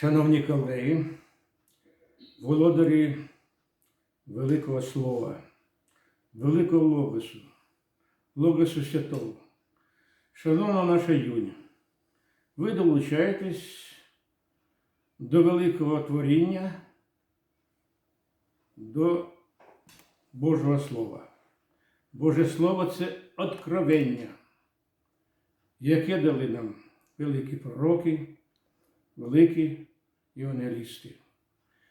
Шановні колеги, володарі Великого Слова, Великого Логосу, Логосу Святого, шановна наша юня, ви долучаєтесь до великого творіння, до Божого Слова. Боже Слово це откровення, яке дали нам великі пророки, великі євангелісти.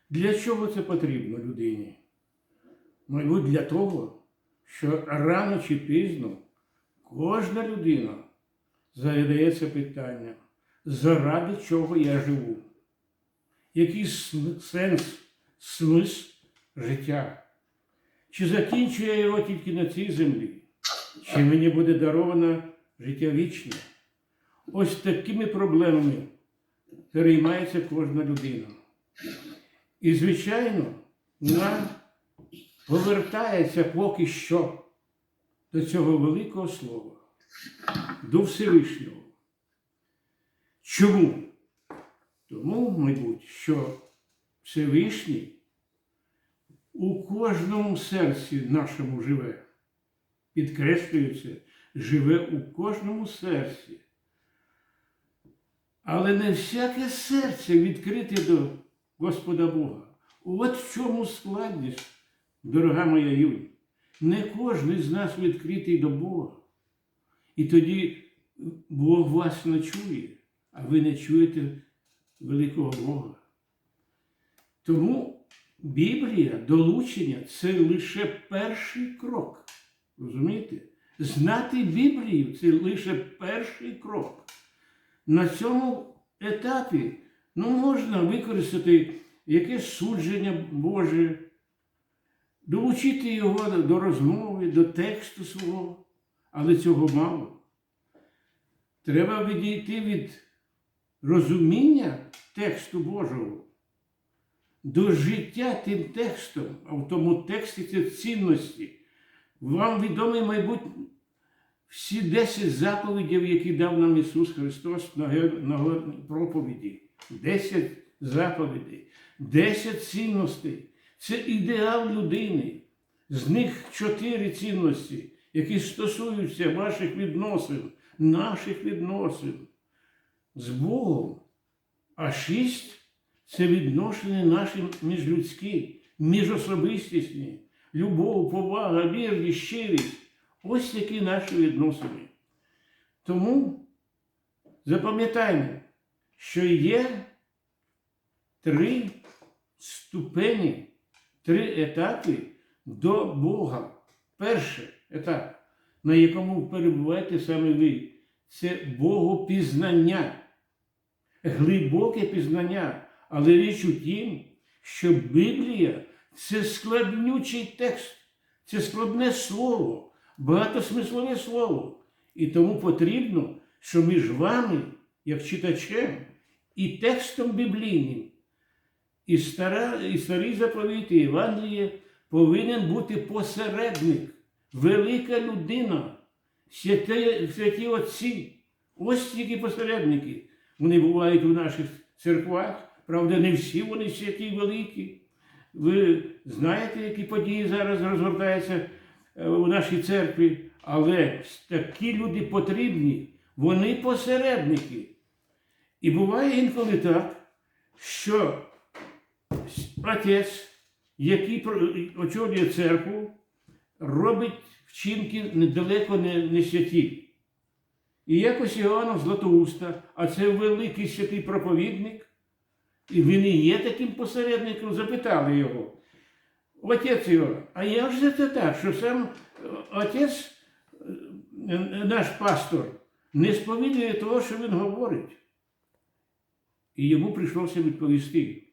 Для чого це потрібно людині? Мабуть, для того, що рано чи пізно кожна людина задається питанням, заради чого я живу, який сенс, смисл життя? Чи закінчую я його тільки на цій землі? Чи мені буде даровано життя вічне? Ось такими проблемами переймається кожна людина. І, звичайно, вона повертається поки що до цього великого слова, до Всевишнього. Чому? Тому, мабуть, що Всевишній у кожному серці нашому живе. Підкреслюється, живе у кожному серці. Але не всяке серце відкрите до Господа Бога. От в чому складність, дорога моя Юль. Не кожен з нас відкритий до Бога. І тоді Бог вас не чує, а ви не чуєте великого Бога. Тому Біблія, долучення це лише перший крок. Розумієте? Знати Біблію це лише перший крок. На цьому етапі ну, можна використати якесь судження Боже, долучити його до розмови, до тексту свого, але цього мало. Треба відійти від розуміння тексту Божого до життя тим текстом, а в тому тексті це цінності. Вам відомі, мабуть, всі 10 заповідей, які дав нам Ісус Христос на проповіді. 10 заповідей, 10 цінностей. Це ідеал людини. З них чотири цінності, які стосуються ваших відносин, наших відносин з Богом. А шість це відношення наші міжлюдські, міжособистісні, любов, повага, вірність, щирість. Ось які наші відносини. Тому запам'ятаймо, що є три ступені, три етапи до Бога. Перший етап, на якому перебуваєте саме ви, це Богопізнання, глибоке пізнання. Але річ у тім, що Біблія це складнючий текст, це складне слово, багатосмислове слово. І тому потрібно, що між вами, як читачем, і текстом біблійним, і, стара, і старий заповіт, і Євангеліє повинен бути посередник, велика людина, святі, святі отці. Ось тільки посередники. Вони бувають у наших церквах, правда, не всі вони святі великі. Ви знаєте, які події зараз розгортаються у нашій церкві, але такі люди потрібні, вони посередники. І буває інколи так, що отець, який очолює церкву, робить вчинки недалеко не, не святі. І якось Іоанн Златоуста, а це великий святий проповідник, і він і є таким посередником, запитали його. Отець його, а як же це так, що сам е, отець, е, наш пастор, не сповідує того, що він говорить? І йому прийшлося відповісти.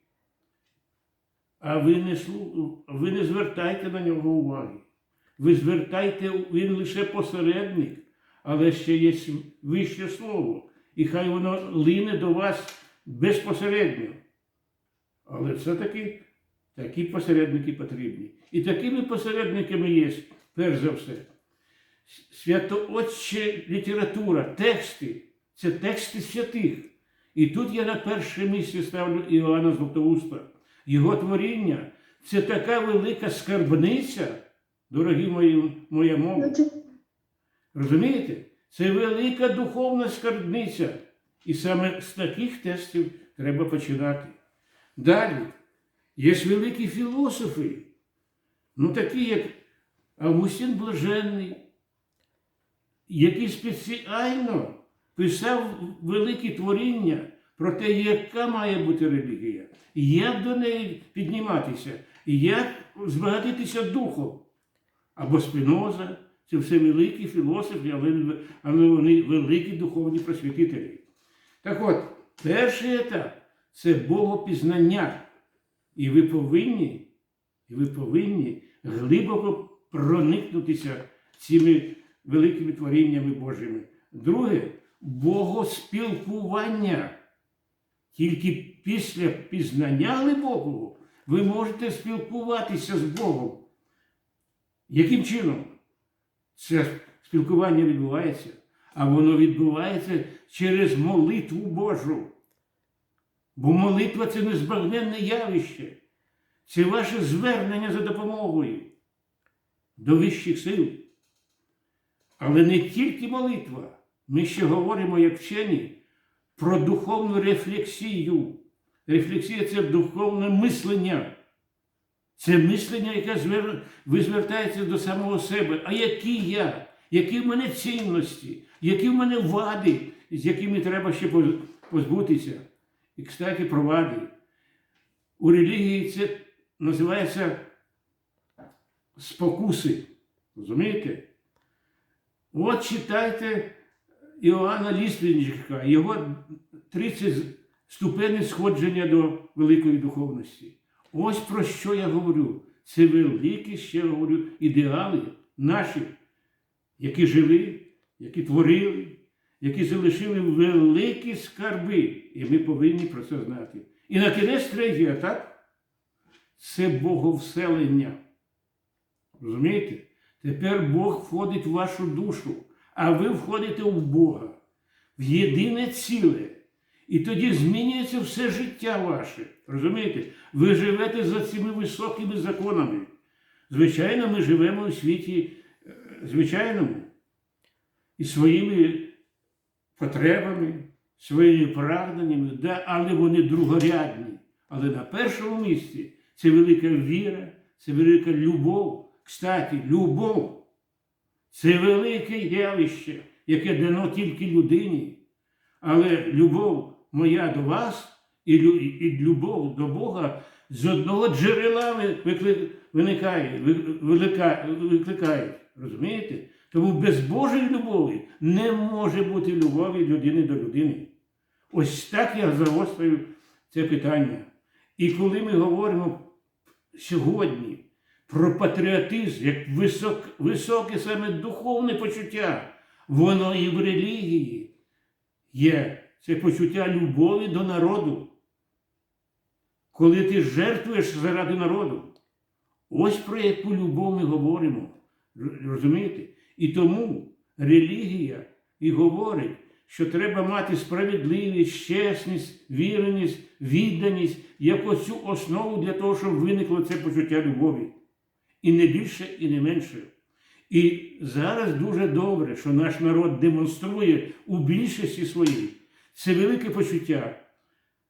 А ви не, слу- ви не звертайте на нього уваги. Ви звертайте, він лише посередник, але ще є вище слово. І хай воно лине до вас безпосередньо. Але все-таки такі посередники потрібні. І такими посередниками є, перш за все, святоотче література, тексти. Це тексти святих. І тут я на перше місце ставлю Іоанна Златоуста. Його творіння це така велика скарбниця, дорогі мої, моя мова. Розумієте? Це велика духовна скарбниця. І саме з таких тестів треба починати. Далі є ж великі філософи, ну такі, як Августин Блаженний, який спеціально писав великі творіння про те, яка має бути релігія, як до неї підніматися, як збагатитися духом. Або Спіноза, це все великі філософи, але, вони великі духовні просвітителі. Так от, перший етап це богопізнання. І ви повинні, і ви повинні глибоко проникнутися цими великими творіннями Божими. Друге богоспілкування. Тільки після пізнання глибокого ви можете спілкуватися з Богом. Яким чином це спілкування відбувається? А воно відбувається через молитву Божу. Бо молитва це незбагненне явище. Це ваше звернення за допомогою до вищих сил. Але не тільки молитва. Ми ще говоримо, як вчені, про духовну рефлексію. Рефлексія це духовне мислення. Це мислення, яке ви звертаєтеся до самого себе. А який я? Які в мене цінності, які в мене вади, з якими треба ще позбутися. І, кстати, про вади. У релігії це називається спокуси. Розумієте? От читайте Іоанна Ліственничка, його 30 ступеней сходження до великої духовності. Ось про що я говорю. Це великі, ще говорю, ідеали наші, які жили, які творили, які залишили великі скарби. І ми повинні про це знати. І на кінець третій етап це боговселення. Розумієте? Тепер Бог входить в вашу душу, а ви входите в Бога, в єдине ціле. І тоді змінюється все життя ваше. Розумієте? Ви живете за цими високими законами. Звичайно, ми живемо у світі е, звичайному і своїми потребами, своїми прагненнями, да, але вони другорядні. Але на першому місці це велика віра, це велика любов. Кстати, любов це велике явище, яке дано тільки людині. Але любов моя до вас і, любов до Бога з одного джерела виникає, ви- викликає. Розумієте? Тому без Божої любові не може бути любові людини до людини. Ось так я загострюю це питання. І коли ми говоримо сьогодні про патріотизм як висок, високе саме духовне почуття, воно і в релігії є це почуття любові до народу. Коли ти жертвуєш заради народу, ось про яку любов ми говоримо. Розумієте? І тому релігія і говорить, що треба мати справедливість, чесність, віреність, відданість як оцю основу для того, щоб виникло це почуття любові. І не більше, і не менше. І зараз дуже добре, що наш народ демонструє у більшості своїй це велике почуття.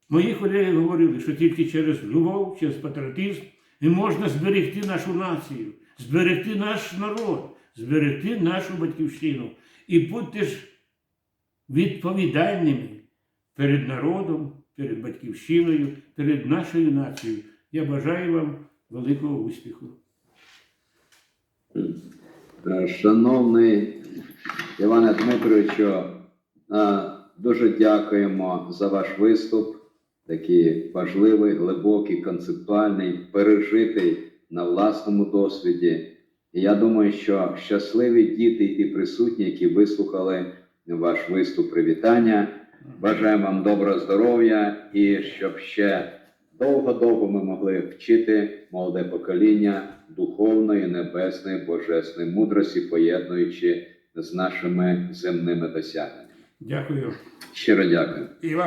Мої колеги говорили, що тільки через любов, через патріотизм можна зберегти нашу націю, зберегти наш народ, зберегти нашу батьківщину. І будьте ж відповідальними перед народом, перед батьківщиною, перед нашою нацією. Я бажаю вам великого успіху. Е, Шановний Іване Дмитровичу, е, дуже дякуємо за ваш виступ, такий важливий, глибокий, концептуальний, пережитий на власному досвіді. І я думаю, що щасливі діти і ті присутні, які вислухали ваш виступ привітання. Бажаємо вам доброго здоров'я і щоб ще довго-довго ми могли вчити молоде покоління духовної, небесної, божесної мудрості, поєднуючи з нашими земними досягненнями. Дякую. Щиро дякую. І вам.